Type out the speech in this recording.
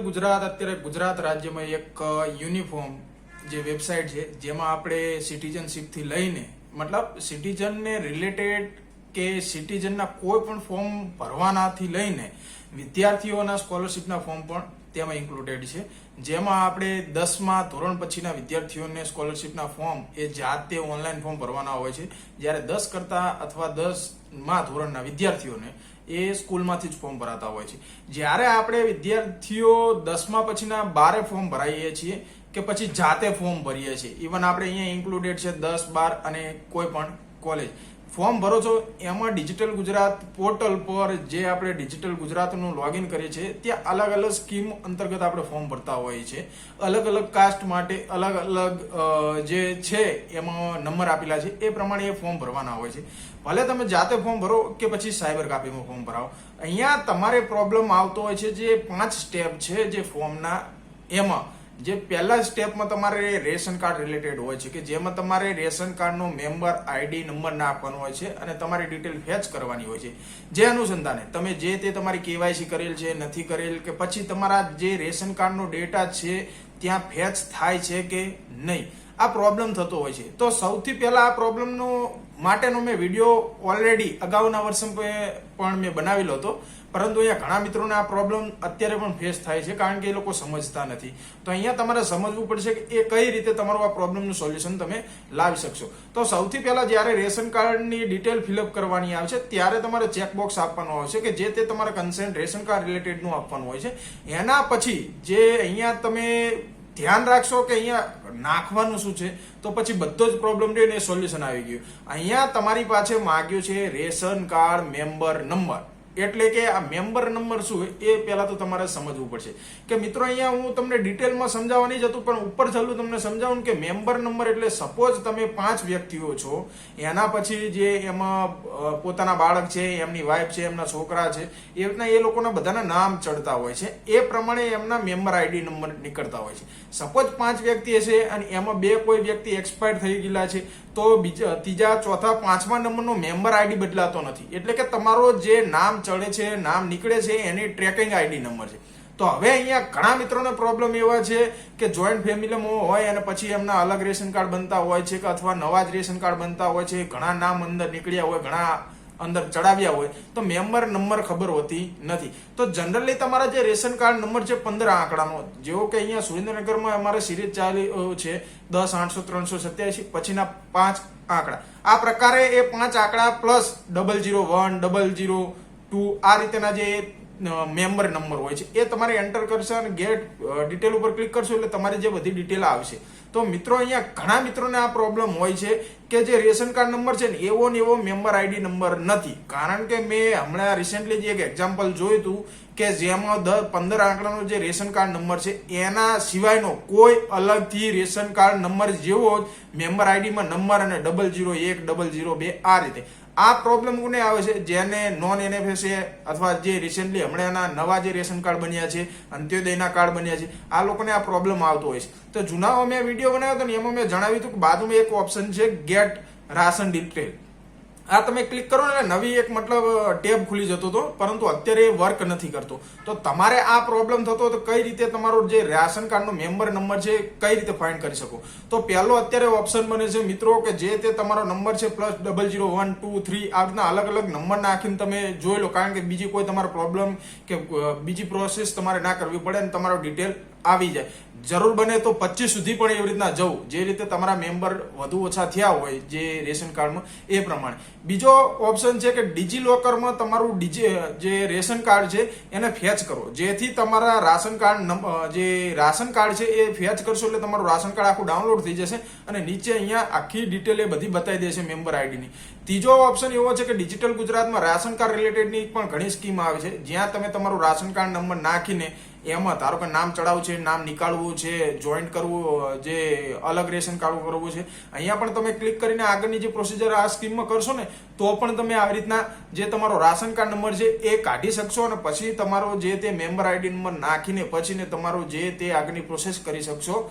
ગુજરાત અત્યારે ગુજરાત રાજ્યમાં એક યુનિફોર્મ જે વેબસાઇટ છે, જેમાં આપણે સિટીઝનશીપથી લઈને, મતલબ સિટીઝનને રિલેટેડ કે સિટીઝનના કોઈ પણ ફોર્મ ભરવાનાથી લઈને વિદ્યાર્થીઓના સ્કોલરશિપના ફોર્મ પણ તેમાં ઇન્ક્લુડેડ છે. જેમાં આપણે દસમા ધોરણ પછીના વિદ્યાર્થીઓને સ્કોલરશિપના ફોર્મ એ જાતે ઓનલાઈન ફોર્મ ભરવાના હોય છે. જ્યારે દસ કરતા અથવા દસમા ધોરણના વિદ્યાર્થીઓને એ સ્કૂલમાંથી જ ફોર્મ ભરાતા હોય છે. જ્યારે આપણે વિદ્યાર્થીઓ દસમા પછીના બારે ફોર્મ ભરાઈએ છીએ કે પછી જાતે ફોર્મ ભરીએ છીએ. ઇવન આપણે અહીંયા ઇન્ક્લુડેડ છે દસ, બાર અને કોઈ પણ કોલેજ ફોર્મ ભરો છો, એમાં ડિજિટલ ગુજરાત પોર્ટલ પર જે આપણે ડિજિટલ ગુજરાતનું લોગિન કરીએ છીએ, ત્યાં અલગ અલગ સ્કીમ અંતર્ગત આપણે ફોર્મ ભરતા હોઈએ છીએ અલગ અલગ કાસ્ટ માટે અલગ અલગ જે છે એમાં નંબર આપેલા છે, એ પ્રમાણે એ ફોર્મ ભરવાના હોય છે. ભલે તમે જાતે ફોર્મ ભરો કે પછી સાયબર કાપીમાં ફોર્મ ભરાવો. અહીંયા તમારે પ્રોબ્લેમ આવતો હોય છે જે પાંચ સ્ટેપ છે જે ફોર્મના, એમાં. જે પહેલા સ્ટેપમાં તમારે રેશન કાર્ડ રિલેટેડ હોય છે કે જેમાં તમારે રેશન કાર્ડનો મેમ્બર આઈડી નંબર નાખવાનો હોય છે અને તમારી ડિટેલ ફેચ કરવાની હોય છે. જે અનુસંધાને તમે જે તે તમારી કેવાયસી કરેલ છે, નથી કરેલ કે પછી તમારા જે રેશન કાર્ડનો ડેટા છે, ત્યાં ફેચ થાય છે કે નહીં. આ પ્રોબ્લેમ થતો હોય છે. તો સૌથી પહેલા આ પ્રોબ્લેમનો માટેનો મેં વીડિયો ઓલરેડી અગાઉના વર્ષ પણ મેં બનાવેલો હતો. પરંતુ અહીંયા ઘણા મિત્રોને આ પ્રોબ્લેમ અત્યારે પણ ફેસ થાય છે કારણ કે એ લોકો સમજતા નથી. તો અહીંયા તમારે સમજવું પડશે કે એ કઈ રીતે તમારું આ પ્રોબ્લેમનું સોલ્યુશન તમે લાવી શકશો. તો સૌથી પહેલા જ્યારે રેશન કાર્ડની ડિટેલ ફિલઅપ કરવાની આવશે ત્યારે તમારે ચેકબોક્સ આપવાનું આવશે કે જે તે તમારા કન્સેન્ટ રેશન કાર્ડ રિલેટેડનું આપવાનું હોય છે. એના પછી જે અહીંયા તમે ધ્યાન રાખશો કે અહીંયા નાખવાનું શું છે? તો પછી બધો જ પ્રોબ્લેમ રહ્યો ને સોલ્યુશન આવી ગયું. અહીંયા તમારી પાસે માગ્યું છે રેશન કાર્ડ મેમ્બર નંબર એટલે કે આ મેમ્બર નંબર શું એ પહેલા તો તમારે સમજવું પડશે. કે મિત્રો, અહીંયા હું તમને ડિટેલમાં સમજાવવા નહીં જતું પણ ઉપર છેલ્લું તમને સમજાવું કે મેમ્બર નંબર એટલે સપોઝ તમે પાંચ વ્યક્તિઓ છો, એના પછી જે એમાં પોતાના બાળક છે, એમની વાઈફ છે, એમના છોકરા છે, એ રીતના એ લોકોના બધાના નામ ચડતા હોય છે. એ પ્રમાણે એમના મેમ્બર આઈડી નંબર નીકળતા હોય છે. સપોઝ પાંચ વ્યક્તિ હશે અને એમાં બે કોઈ વ્યક્તિ એક્સપાયર થઈ ગયેલા છે તો બીજા ત્રીજા, ચોથા, પાંચમા નંબરનો મેમ્બર આઈડી બદલાતો નથી. એટલે કે તમારો જે નામ ચડે છે, નામ નીકળે છે, એની ટ્રેકિંગ આઈડી નંબર છે. તો હવે અહીંયા ઘણા મિત્રોને પ્રોબ્લેમ એવા છે કે જોઈન્ટ ફેમિલીમાં હોય અને પછી એમના અલગ રેશન કાર્ડ બનતા હોય છે કે અથવા નવા જ રેશન કાર્ડ બનતા હોય છે, ઘણા નામ અંદર નીકળ્યા હોય, ઘણા અંદર ચડાવ્યા હોય, તો મેમ્બર નંબર ખબર હોતી નથી. તો જનરલી તમારા જે રેશન કાર્ડ નંબર છે પંદર આંકડાનો, જેવો કે અહીંયા સુરેન્દ્રનગરમાં અમારે સિરીઝ ચાલી છે, દસ, આઠસો, ત્રણસો, સત્યાસી, પછીના પાંચ આંકડા. આ પ્રકારે એ પાંચ આંકડા plus double zero one double zero two આ રીતેના જે મેમ્બર નંબર હોય છે. એ તમારે એન્ટર કરશો અને ગેટ ડિટેલ ઉપર ક્લિક કરશો એટલે તમારી જે બધી ડિટેલ આવશે. તો મિત્રો, અહીંયા ઘણા મિત્રોને આ પ્રોબ્લેમ હોય છે કે જે રેશન કાર્ડ નંબર છે ને, એવો ને એવો મેમ્બર આઈડી નંબર નથી. કારણ કે મેં હમણાં રિસેન્ટલી જે એક એક્ઝામ્પલ જોયું હતું કે જેમાં દર પંદર આંકડાનો જે રેશન કાર્ડ નંબર છે, એના સિવાયનો કોઈ અલગથી રેશન કાર્ડ નંબર જેવો જ મેમ્બર આઈડીમાં નંબર અને ડબલ જીરો એક ડબલ જીરો બે આ રીતે. આ પ્રોબ્લેમ કોને આવે છે? જેને નોન એનએફએસએ અથવા જે રિસેન્ટલી હમણાંના નવા જે રેશન કાર્ડ બન્યા છે, અંત્યોદયના કાર્ડ બન્યા છે, આ લોકોને આ પ્રોબ્લેમ આવતો હોય છે. તો જૂનામાં મેં વીડિયો બનાવ્યો હતો ને, એમાં મેં જણાવ્યું હતું કે બાજુમાં એક ઓપ્શન છે ગેટ રાશન ડિટેલ આ તમે ક્લિક કરો ને નવી એક મતલબ ટેબ ખુલી જતો હતો. પરંતુ અત્યારે એ વર્ક નથી કરતો. તો તમારે આ પ્રોબ્લેમ થતો તો કઈ રીતે તમારો જે રાશન કાર્ડનો મેમ્બર નંબર છે કઈ રીતે ફાઇન્ડ કરી શકો? તો પહેલો અત્યારે ઓપ્શન બને છે, મિત્રો, કે જે તે તમારો નંબર છે plus double zero one two three આ રીતના અલગ અલગ નંબર નાખીને તમે જોઈ લો. કારણ કે બીજી કોઈ તમારો પ્રોબ્લેમ કે બીજી પ્રોસેસ તમારે ના કરવી પડે અને તમારો ડિટેલ આવી જાય. જરૂર બને તો પચીસ સુધી પણ એવી રીતના જવું. જે રીતે તમારા મેમ્બર વધુ ઓછા થયા હોય, જે રેશન કાર્ડમાં, એ પ્રમાણે. બીજો ઓપ્શન છે કે ડિજી લોકરમાં તમારું ડીજી, જે રેશન કાર્ડ છે, એને ફેચ કરો. જેથી તમારા રાશન કાર્ડ જે રાશન કાર્ડ છે, એ ફેચ કરશો એટલે તમારું રાશન કાર્ડ આખું ડાઉનલોડ થઈ જશે અને નીચે અહીંયા આખી ડિટેલ એ બધી બતાવી દેશે મેમ્બર આઈડીની. ત્રીજો ઓપ્શન એવો છે કે ડિજિટલ ગુજરાતમાં રાશન કાર્ડ રિલેટેડની પણ ઘણી સ્કીમ આવે છે. જ્યાં તમે તમારું રાશન કાર્ડ નંબર નાખીને એમાં ધારો કે નામ ચડાવવું છે, નામ નીકાળવું છે જોઈન્ટ કરવું, જે અલગ રેશન કાર્ડ કરવું છે, અહીંયા પણ તમે ક્લિક કરીને આગળની જે પ્રોસિજર આ સ્કીમમાં કરશો ને, તો પણ તમે આવી રીતના જે તમારો રાશન કાર્ડ નંબર છે એ કાઢી શકશો અને પછી તમારો જે તે મેમ્બર આઈડી નંબર નાખીને પછી તમારો જે તે આગળની પ્રોસેસ કરી શકશો.